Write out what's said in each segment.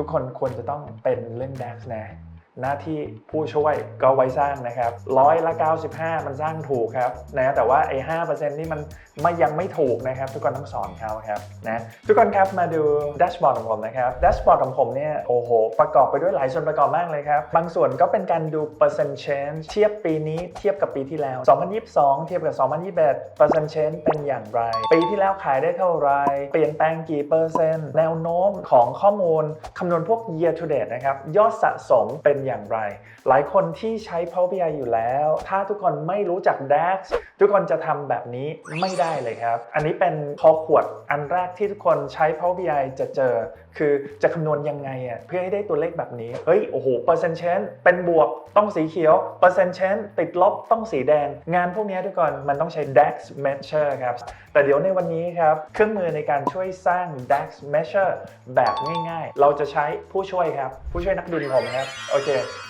ทุกคนควรจะต้องเป็นเรื่อง DAX นะ หน้าที่ผู้ช่วยก็ไว้สร้างนะครับร้อยละ95 มันสร้างถูกครับนะแต่ว่าไอ้5%นี่มันไม่ยังไม่ถูกนะครับ ทุกคนต้องสอนเขาครับนะทุกคนครับมาดูแดชบอร์ดของผมนะครับแดชบอร์ดของผมเนี่ยโอ้โห ประกอบไปด้วยหลายส่วนประกอบมากเลยครับ บางส่วนก็เป็นการดูเปอร์เซ็นต์ change เทียบปีนี้เทียบกับปีที่แล้ว 2022 เทียบกับ 2021เปอร์เซ็นต์ change เป็นอย่างไร ปีที่แล้วขายได้เท่าไร เปลี่ยนแปลงกี่เปอร์เซ็นต์แนวโน้มของข้อมูลคำนวณพวก year to date นะครับยอดสะสมเป็นอย่างไร หลายคนที่ใช้ Power BI อยู่แล้ว ถ้าทุกคนไม่รู้จัก DAX ทุกคนจะทำแบบนี้ไม่ได้เลยครับ อันนี้เป็นคอขวดอันแรกที่ทุกคนใช้ Power BI จะเจอคือจะคำนวณยังไงอะเพื่อให้ได้ตัวเลขแบบนี้เฮ้ยโอ้โหเปอร์เซ็นต์เชนเป็นบวกต้องสีเขียวเปอร์เซ็นต์เชนติดลบต้องสีแดง งานพวกนี้ทุกคนมันต้องใช้ DAX Measure ครับ แต่เดี๋ยวในวันนี้ครับ เครื่องมือในการช่วยสร้าง DAX Measure แบบง่ายๆ เราจะใช้ผู้ช่วยครับ ผู้ช่วยนักบินผมครับ โอเค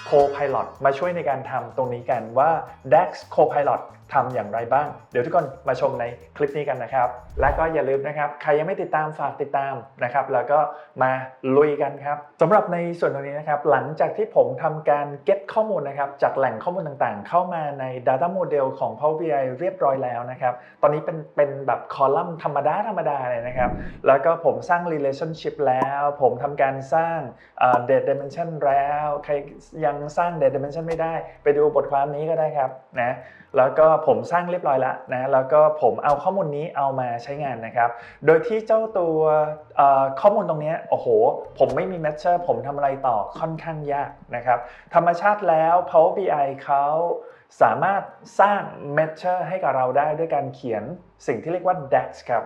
Co-Pilot มาช่วยในการทำตรงนี้กันว่า DAX Co-Pilot ทำอย่างไรบ้าง เดี๋ยวทุกคนมาชมในคลิปนี้กันนะครับ และก็อย่าลืมนะครับ ใครยังไม่ติดตามฝากติดตามนะครับ แล้วก็มาลุยกันครับสำหรับในส่วนตรงนี้นะครับ หลังจากที่ผมทำการ get ข้อมูลนะครับ จากแหล่งข้อมูลต่างๆ เข้ามาใน data model ของ Power BI เรียบร้อยแล้วนะครับ ตอนนี้เป็นเป็นแบบคอลัมน์ธรรมดาธรรมดาเลยนะครับ แล้วก็ผมสร้าง relationship แล้ว ผมทำการสร้างเอ่อ date dimension แล้วใครยังสร้าง date dimension ไม่ได้ ไปดูบทความนี้ก็ได้ครับนะแล้วก็ผมสร้างเรียบร้อยแล้วนะแล้วก็ผมเอาข้อมูลนี้เอามาใช้งานนะครับ โดยที่เจ้าตัวข้อมูลตรงนี้โอ้โห ผมไม่มี matcher ผมทำอะไรต่อค่อนข้างยากนะครับ ธรรมชาติแล้ว Power BI เขาสามารถสร้าง matcher ให้กับเราได้ด้วยการเขียนสิ่งที่เรียกว่า DAX ครับ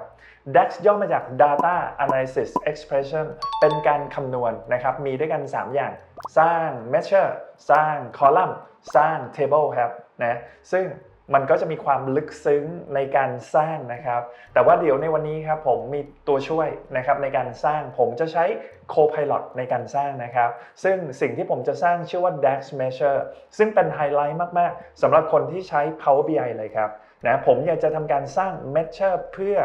DAX ย่อมาจาก Data Analysis Expression เป็นการคำนวณนะครับ มีด้วยกัน 3 อย่าง สร้าง measure สร้าง column สร้าง table ครับนะ ซึ่ง มันก็จะมีความลึกซึ้งในการสร้างนะครับ แต่ว่าเดี๋ยวในวันนี้ครับผมมีตัวช่วยนะครับในการสร้างผมจะใช้ Copilot ในการสร้างนะครับ ซึ่งสิ่งที่ผมจะสร้างชื่อว่า DAX Measure ซึ่งเป็นไฮไลท์มาก ๆสำหรับคนที่ใช้ Power BI เลยครับนะผมอยากจะทำการสร้าง Measure เพื่อ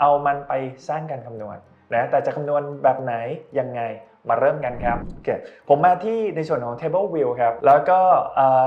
เอามันไปสร้างการคำนวณนะแต่จะคำนวณแบบไหนยังไง มาเริ่มกันครับโอเคผมมาที่ในส่วนของ Table View ครับ แล้วก็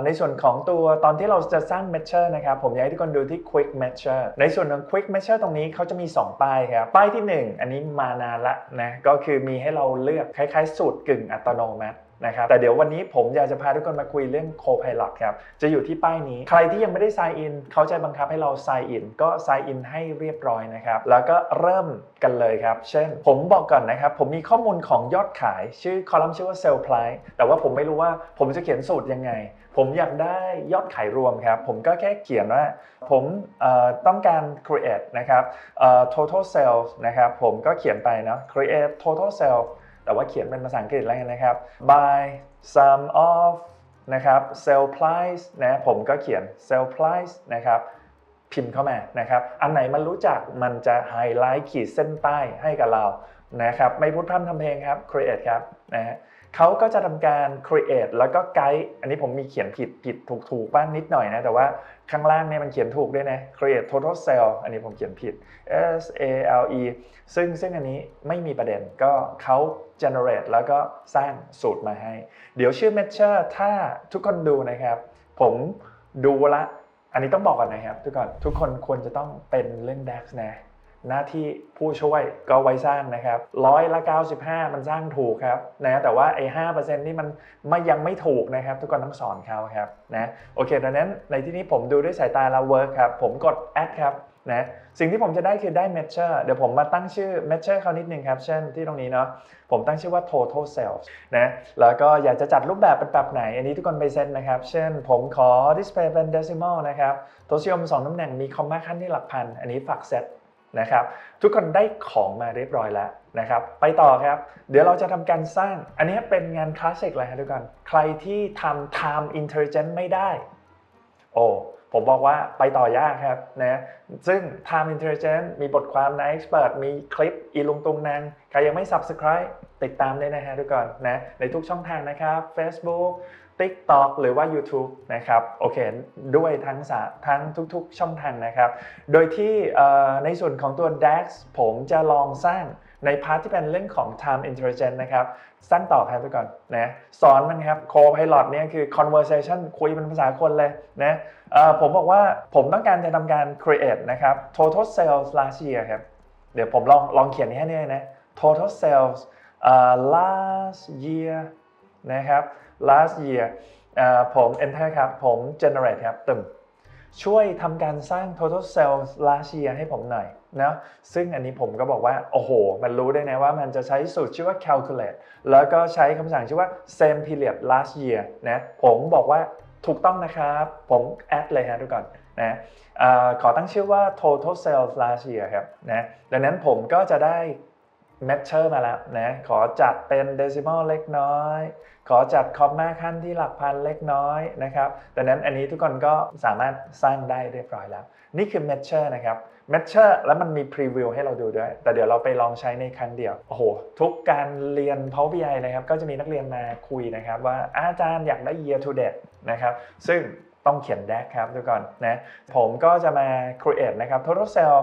ในส่วนของตัวตอนที่เราจะสร้าง Measure นะครับ ผมอยากให้ทุกคนดูที่ Quick Measure ในส่วนของ Quick Measure ตรงนี้เขาจะมี 2 ป้ายครับ ป้ายที่ 1 อันนี้มานานละนะ ก็คือมีให้เราเลือกคล้ายๆ สูตรกึ่งอัตโนมัติ นะครับแต่เดี๋ยววันนี้ผมอยากจะพาทุกคนมาคุยเรื่อง Copilot ครับจะอยู่ที่ป้ายนี้ ใครที่ยังไม่ได้ sign in เขาจะบังคับให้เรา sign in ก็ sign in ให้เรียบร้อยนะครับแล้วก็เริ่มกันเลยครับ เช่น ผมบอกก่อนนะครับผมมีข้อมูลของยอดขาย ชื่อคอลัมน์ชื่อว่า sell price แต่ว่าผมไม่รู้ว่าผมจะเขียนสูตรยังไง ผมอยากได้ยอดขายรวมครับผมก็แค่เขียนว่า ผมต้องการ create นะครับ total sales นะครับผมก็เขียนไปเนาะ create total sales แต่ว่าเขียนเป็นภาษาอังกฤษแล้วกันนะครับ by sum of นะครับ sell price นะผมก็เขียน sell price นะครับพิมพ์เข้ามานะครับ อันไหนมันรู้จักมันจะไฮไลท์ขีดเส้นใต้ให้กับเรานะครับ ไม่พูดพร่ำทำเพลงครับ create ครับนะฮะ เขาก็จะทำการ create แล้วก็ไกด์อันนี้ผมมีเขียนผิดผิดถูกถูกบ้างนิดหน่อยนะ แต่ว่าข้างล่างเนี่ยมันเขียนถูกด้วยนะ create total sale อันนี้ผมเขียนผิด S A L E ซึ่งซึ่งอันนี้ไม่มีประเด็นก็เขา generate แล้วก็สร้างสูตรมาให้ เดี๋ยวชื่อ Measure ถ้าทุกคนดูนะครับ ผมดูละ อันนี้ต้องบอกก่อนนะครับ ทุกคนทุกคนควรจะต้องเป็นเรื่อง DAX นะ หน้าที่ผู้ช่วยก็ไว้สร้างนะครับร้อยละ95 มันสร้างถูกครับนะแต่ว่าไอ้5%นี่มันไม่ยังไม่ถูกนะครับ ทุกคนต้องสอนเขาครับนะโอเคดังนั้นในที่นี้ผมดูด้วยสายตาแล้ว work ครับ ผมกด add ครับนะสิ่งที่ผมจะได้คือได้ measure เดี๋ยวผมมาตั้งชื่อ measure เขานิดนึงครับ เช่นที่ตรงนี้เนาะผมตั้งชื่อว่า total sales นะแล้วก็อยากจะจัดรูปแบบเป็นแบบไหน อันนี้ทุกคนไปเซตนะครับ เช่นผมขอ display เป็น decimal นะครับตัวเชื่อม2ตำแหน่งมีคอมมาขั้นที่หลักพัน อันนี้ฝากเซต นะครับ ทุกคนได้ของมาเรียบร้อยแล้วนะครับ ไปต่อครับ เดี๋ยวเราจะทำการสร้าง อันนี้เป็นงานคลาสสิกเลยครับทุกคน ใครที่ทำ time intelligent ไม่ได้ โอ้ผมบอกว่าไปต่อยากครับนะซึ่ง time intelligent มีบทความใน expert มีคลิปอีลุงตุงนางใครยังไม่ subscribe ติดตามได้นะฮะทุกคนนะในทุกช่องทางนะครับ Facebook TikTok หรือว่า YouTube นะครับโอเคด้วยทั้งสาทั้งทุกๆ ช่องทางนะครับ โดยที่ในส่วนของตัว DAX ผมจะลองสร้างในพาร์ทที่เป็นเรื่องของ time intelligence นะครับ สร้างต่อครับทุกคนนะสอนมันครับ co-pilot เนี่ยคือ conversation คุยเป็นภาษาคนเลยนะผมบอกว่าผมต้องการจะทำการ create นะครับ total sales last year ครับ เดี๋ยวผมลองลองเขียนให้เนี่ยนะ total sales last year นะครับ last year ผม enter ครับ ผม generate ครับตึมช่วยทำการสร้าง total sales last year ให้ผมหน่อยนะซึ่งอันนี้ผมก็บอกว่า โอ้โห มันรู้ได้นะว่ามันจะใช้สูตรชื่อว่า calculate แล้วก็ใช้คำสั่งชื่อว่า same period last year นะผมบอกว่าถูกต้องนะครับ ผม add เลยฮะทุกคนนะขอตั้งชื่อว่า total sales last year ครับนะดังนั้นผมก็จะได้ measure มาแล้วนะขอจัดเป็น decimal เล็กน้อย ขอจัดคอมมาขั้นที่หลักพันเล็กน้อยนะครับดังนั้นอันนี้ทุกคนก็สามารถสร้างได้เรียบร้อยแล้ว นี่คือ measure นะครับ measure แล้วมันมี preview ให้เราดูด้วย แต่เดี๋ยวเราไปลองใช้ในครั้งเดียว โอ้โห ทุกการเรียน Power BI นะครับ ก็จะมีนักเรียนมาคุยนะครับ ว่าอาจารย์อยากได้ year to date นะครับ ซึ่งต้องเขียน DAX ครับทุกคนนะ ผมก็จะมา create นะครับ total sale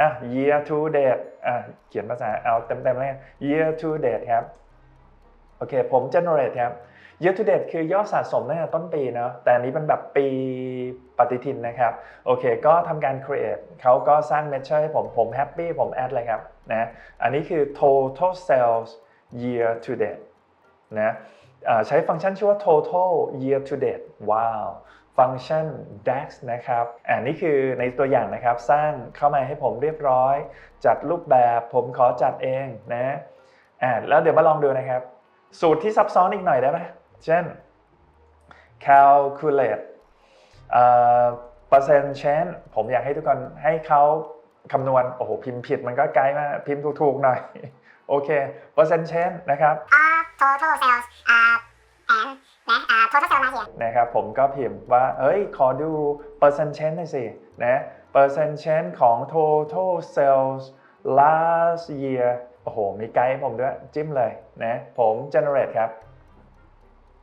อะ year to date อะเขียนภาษาเอาเต็มๆเลย year to date ครับโอเคผม generate ครับ year to date คือยอดสะสมตั้งแต่ต้นปีเนาะแต่อันนี้เป็นแบบปีปฏิทินนะครับโอเคก็ทำการ create เขาก็สร้าง measure ให้ผมผม happy ผม add เลยครับนะอันนี้คือ total sales year to date นะใช้ฟังก์ชันชื่อว่า total year to date ว้าว ฟังก์ชัน DAX นะครับอันนี้คือในตัวอย่างนะครับสร้างเข้ามาให้ผมเรียบร้อย จัดรูปแบบผมขอจัดเองนะอ่าแล้วเดี๋ยวมาลองดูนะครับ สูตรที่ซับซ้อนอีกหน่อยได้ไหมเช่น calculate เอ่อ percent change ผมอยากให้ทุกคนให้เขาคำนวณโอ้โหพิมพ์ผิดมันก็ไกลมากพิมพ์ถูกๆหน่อย โอเค percent change นนะครับ of total sales uh, นะ uh, total sales last year นะครับผมก็พิมพ์ว่าเฮ้ย ขอดู percent change หน่อยสินะ percent change ของ total sales last year โอ้โห มีไกด์ให้ผมด้วย จิ้มเลยนะผม generate ครับ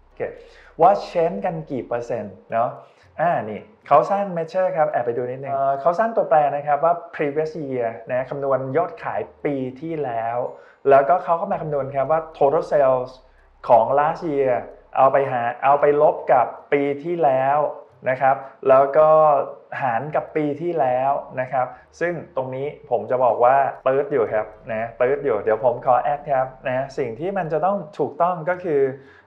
โอเคว่า change กันกี่เปอร์เซ็นต์เนาะอ่านี่เขาสร้าง measure ครับ แอบไปดูนิดนึงเอ่อเขาสร้างตัวแปรนะครับว่า previous year นะคำนวณยอดขายปีที่แล้ว แล้วก็เขาก็มาคำนวณครับว่า total sales ของ last year เอาไปหาเอาไปลบกับปีที่แล้วนะครับ แล้วก็หารกับปีที่แล้วนะครับ ซึ่งตรงนี้ผมจะบอกว่าเติร์ดอยู่ครับนะเติร์ดอยู่เดี๋ยวผมขอแอดครับนะสิ่งที่มันจะต้องถูกต้องก็คือ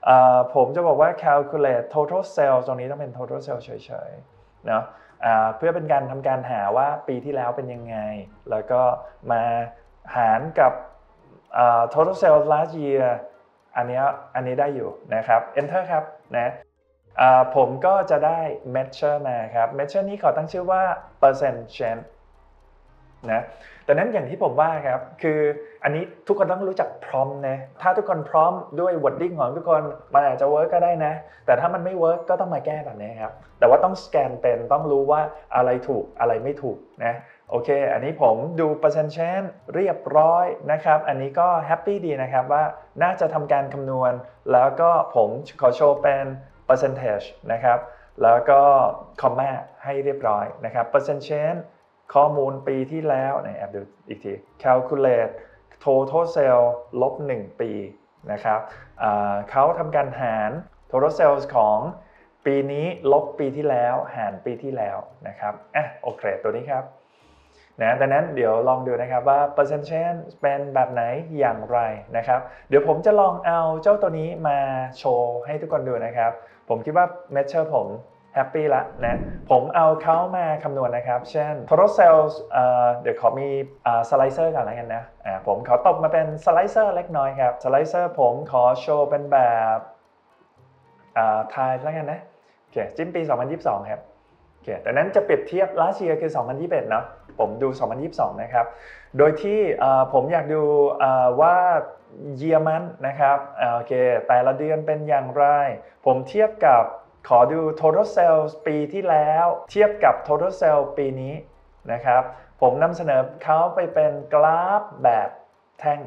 อผมจะบอกว่า calculate total sales ตรงนี้ต้องเป็น total sales เฉยๆเนาะเพื่อเป็นการทำการหาว่าปีที่แล้วเป็นยังไง แล้วก็มาหารกับ total sales last year อันนี้อันนี้ได้อยู่นะครับ enter ครับนะผมก็จะได้ measure มาครับ measure นี้ขอตั้งชื่อว่า percent change นะแต่นั้นอย่างที่ผมว่าครับ คืออันนี้ทุกคนต้องรู้จักพร้อมนะถ้าทุกคนพร้อมด้วย wording ของทุกคนมันอาจจะ work ก็ได้นะ แต่ถ้ามันไม่ work ก็ต้องมาแก้แบบนี้ครับ แต่ว่าต้องสแกนเป็นต้องรู้ว่าอะไรถูกอะไรไม่ถูกนะ โอเค อันนี้ผมดู percent change เรียบร้อยนะครับ อันนี้ก็แฮปปี้ดีนะครับว่าน่าจะทำการคำนวณ แล้วก็ผมขอโชว์เป็น percentage นะครับ แล้วก็คอมมาให้เรียบร้อยนะครับ percent change ข้อมูลปีที่แล้วไหนแอบดูอีกที calculate total sale ลบ 1 ปีนะครับเขาทำการหาร total sales ของปีนี้ลบปีที่แล้ว หารปีที่แล้วนะครับอะโอเค ตัวนี้ครับ นะดังนั้นเดี๋ยวลองดูนะครับว่า percent change เป็นแบบไหนอย่างไรนะครับ เดี๋ยวผมจะลองเอาเจ้าตัวนี้มาโชว์ให้ทุกคนดูนะครับ ผมคิดว่า measure ผมแฮปปี้ละนะ ผมเอาเขามาคำนวณนะครับ เช่น total sales เดี๋ยวขอมีสไลเซอร์ก่อนแล้วกันนะผมขอตบมาเป็นสไลเซอร์เล็กน้อยครับสไลเซอร์ผมขอโชว์เป็นแบบอ่าทายแล้วกันนะโอเคจิ้มปี 2022 ครับ โอเคแต่นั้นจะเปรียบเทียบ last year คือ 2021 เนาะผมดู 2022 นะครับ โดยที่ผมอยากดูว่า year month นะครับโอเคแต่ละเดือนเป็นอย่างไร ผมเทียบกับขอดู total sales ปีที่แล้ว เทียบกับ total sales ปีนี้นะครับ ผมนำเสนอเขาไปเป็นกราฟแบบแท่ง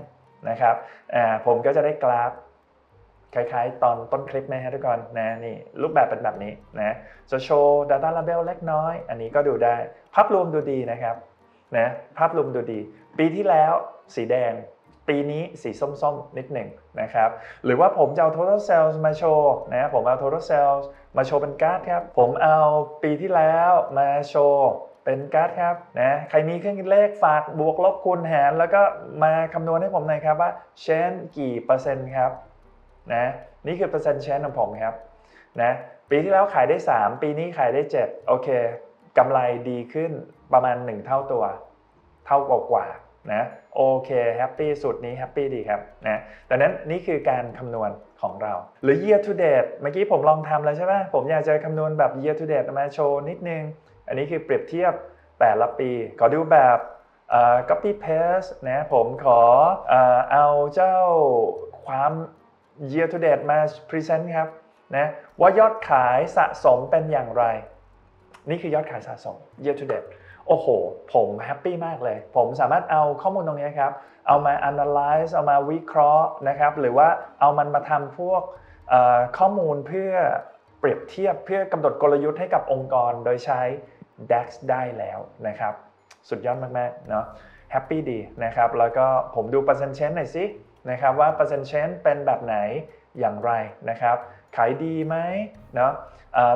นะครับผมก็จะได้กราฟ คล้ายๆ ตอนต้นคลิปนะฮะทุกคนนะนี่รูปแบบเป็นแบบนี้นะจะโชว์ data label เล็กน้อย อันนี้ก็ดูได้ ภาพรวมดูดีนะครับนะภาพรวมดูดี ปีที่แล้วสีแดง ปีนี้สีส้มๆ นิดหนึ่งนะครับหรือว่าผมจะเอา total sales มาโชว์นะผมเอา total sales มาโชว์เป็นการ์ดครับ ผมเอาปีที่แล้วมาโชว์เป็นการ์ดครับนะใครมีเครื่องคิดเลขฝากบวกลบคูณหาร แล้วก็มาคำนวณให้ผมหน่อยครับว่าเชนกี่เปอร์เซ็นต์ครับ นะนี่คือเปอร์เซ็นต์เชนของผมครับนะปีที่แล้วขายได้ 3 ปีนี้ขายได้ 7 โอเคกำไรดีขึ้นประมาณ 1 เท่าตัว เท่ากว่ากว่านะโอเคแฮปปี้สุดนี้แฮปปี้ดีครับนะดังนั้นนี่คือการคำนวณของเรา หรือ year to date เมื่อกี้ผมลองทำแล้วใช่ไหมผมอยากจะคำนวณแบบ year to date มาโชว์นิดนึง อันนี้คือเปรียบเทียบแต่ละปี ขอดูแบบ copy paste นะผมขอเอ่อเอาเจ้าความ year to date มา present ครับนะว่ายอดขายสะสมเป็นอย่างไร นี่คือยอดขายสะสม year to date โอ้โห ผมแฮปปี้มากเลย ผมสามารถเอาข้อมูลตรงนี้ครับ เอามา analyze เอามาวิเคราะห์นะครับ หรือว่าเอามันมาทำพวกข้อมูลเพื่อเปรียบเทียบเพื่อกำหนดกลยุทธ์ให้กับองค์กรโดยใช้ DAX ได้แล้วนะครับ สุดยอดมากๆเนาะแฮปปี้ดีนะครับ แล้วก็ผมดูเปอร์เซ็นต์เชนหน่อยสิ นะครับว่าเปอร์เซ็นต์เชนเป็นแบบไหนอย่างไรนะครับ ขายดีไหมเนาะ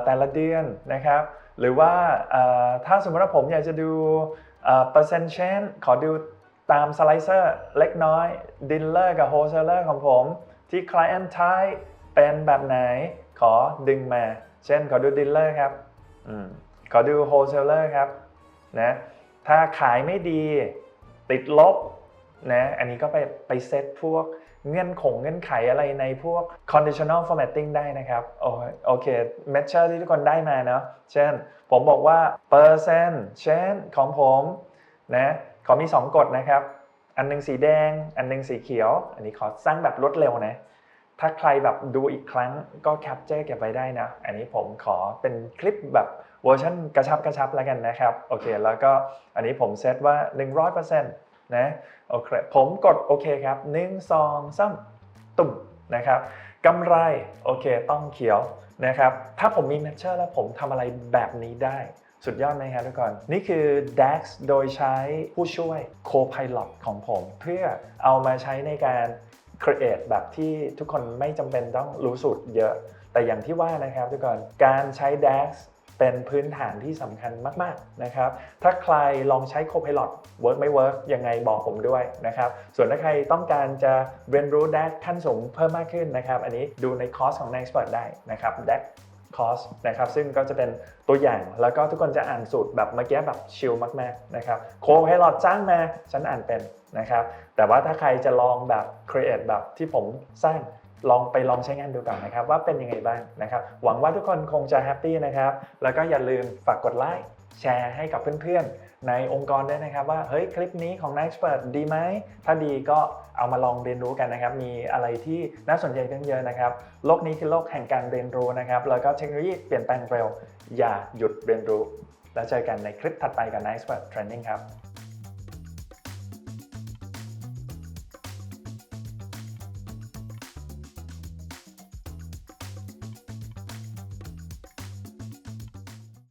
แต่ละเดือนนะครับ หรือว่าถ้าสมมติว่าผมอยากจะดูเอ่อเปอร์เซ็นเชนขอดูตามสไลเซอร์เล็กน้อยดิลเลอร์กับโฮเซลเลอร์ของผมที่ Client Type เป็นแบบไหนขอดึงมา เช่นขอดูดิลเลอร์ครับอขอดูโฮเซลเลอร์ครับนะถ้าขายไม่ดี ติดลบ นะอันนี้ก็ไปไปเซตพวกเงื่อนขงเงื่อนไขอะไรในพวก conditional formatting ได้นะครับโอเค measure ที่ทุกคนได้มาเนาะเช่น ผมบอกว่าเปอร์เซ็นต์เช่นของผมนะขอมี 2 กฎนะครับ อันหนึงสีแดง อันหนึงสีเขียว อันนี้ขอสร้างแบบรวดเร็วนะ ถ้าใครแบบดูอีกครั้งก็แคปเจอร์เก็บไว้ได้นะ อันนี้ผมขอเป็นคลิปแบบเวอร์ชันกระชับกระชับแล้วกันนะครับ โอเค แล้วก็อันนี้ผมเซตว่า 100% นะโอเคผมกดโอเคครับ1 2 3ตุ่มนะครับกำไรโอเคต้องเขียวนะครับถ้าผมมี Matcher แล้วผมทำอะไรแบบนี้ได้สุดยอดไหมครับทุกคน นี่คือ DAX โดยใช้ผู้ช่วย Copilot ของผม เพื่อเอามาใช้ในการ create แบบที่ทุกคนไม่จำเป็นต้องรู้สูตรเยอะ แต่อย่างที่ว่านะครับทุกคน การใช้ DAX เป็นพื้นฐานที่สำคัญมาก ๆ นะครับ ถ้าใครลองใช้ Copilot work ไม่ work ยังไงบอกผมด้วยนะครับ ส่วนถ้าใครต้องการจะเรียนรู้ DAX ขั้นสูงเพิ่มมากขึ้นนะครับ อันนี้ดูในคอร์สของ Nexpert ได้นะครับ DAX คอร์สนะครับ ซึ่งก็จะเป็นตัวอย่างแล้วก็ทุกคนจะอ่านสูตรแบบเมื่อกี้แบบชิลมาก ๆ นะครับโคไพลอตจ้างมาฉันอ่านเป็นนะครับ แต่ว่าถ้าใครจะลองแบบ create แบบที่ผมสร้าง ลองไปลองใช้งานดูก่อนนะครับ ว่าเป็นยังไงบ้างนะครับ หวังว่าทุกคนคงจะแฮปปี้นะครับ แล้วก็อย่าลืมฝากกดไลค์แชร์ให้กับเพื่อนๆ ในองค์กรด้วยนะครับว่าเฮ้ยคลิปนี้ของ n e x p e r t ดีไหม ถ้าดีก็เอามาลองเรียนรู้กันนะครับ มีอะไรที่น่าสนใจตั้งเยอะนะครับ โลกนี้คือโลกแห่งการเรียนรู้นะครับ แล้วก็เทคโนโลยีเปลี่ยนแปลงเร็ว อย่าหยุดเรียนรู้ แล้วเจอกันในคลิปถัดไปกับ n e x p e r t Training ครับ